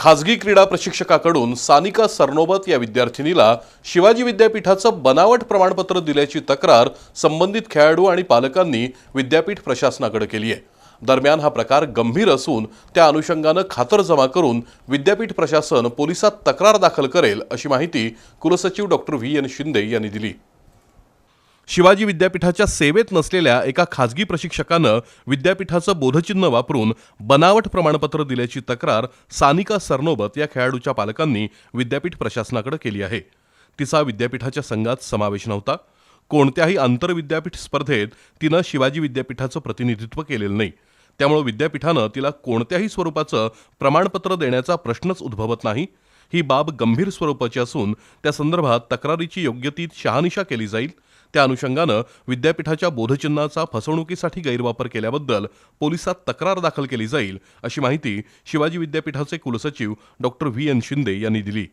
खाजगी क्रीडा प्रशिक्षकाकडून सानिका सरनोबत या विद्यार्थिनीला शिवाजी विद्यापीठाचं बनावट प्रमाणपत्र दिल्याची तक्रार संबंधित खेळाडू आणि पालकांनी विद्यापीठ प्रशासनाकडे केली आहे. दरम्यान हा प्रकार गंभीर असून त्या अनुषंगानं खातरजमा करून विद्यापीठ प्रशासन पोलिसात तक्रार दाखल करेल अशी माहिती कुलसचिव डॉक्टर व्ही एन शिंदे यांनी दिली. शिवाजी विद्यापीठाच्या सेवेत नसलेल्या एका खाजगी प्रशिक्षकानं विद्यापीठाचं बोधचिन्ह वापरून बनावट प्रमाणपत्र दिल्याची तक्रार सानिका सरनोबत या खेळाडूच्या पालकांनी विद्यापीठ प्रशासनाकडे केली आहे. तिचा विद्यापीठाच्या संघात समावेश नव्हता. कोणत्याही आंतरविद्यापीठ स्पर्धेत तिनं शिवाजी विद्यापीठाचं प्रतिनिधित्व केलेलं नाही. त्यामुळे विद्यापीठानं तिला कोणत्याही स्वरूपाचं प्रमाणपत्र देण्याचा प्रश्नच उद्भवत नाही. ही बाब गंभीर स्वरूपाची असून त्या संदर्भात तक्रारीची योग्य ती शहानिशा केली जाईल. त्या अनुषंगानं विद्यापीठाच्या बोधचिन्हाचा फसवणुकीसाठी गैरवापर केल्याबद्दल पोलिसात तक्रार दाखल केली जाईल अशी माहिती शिवाजी विद्यापीठाचे कुलसचिव डॉक्टर व्ही एन शिंदे यांनी दिली.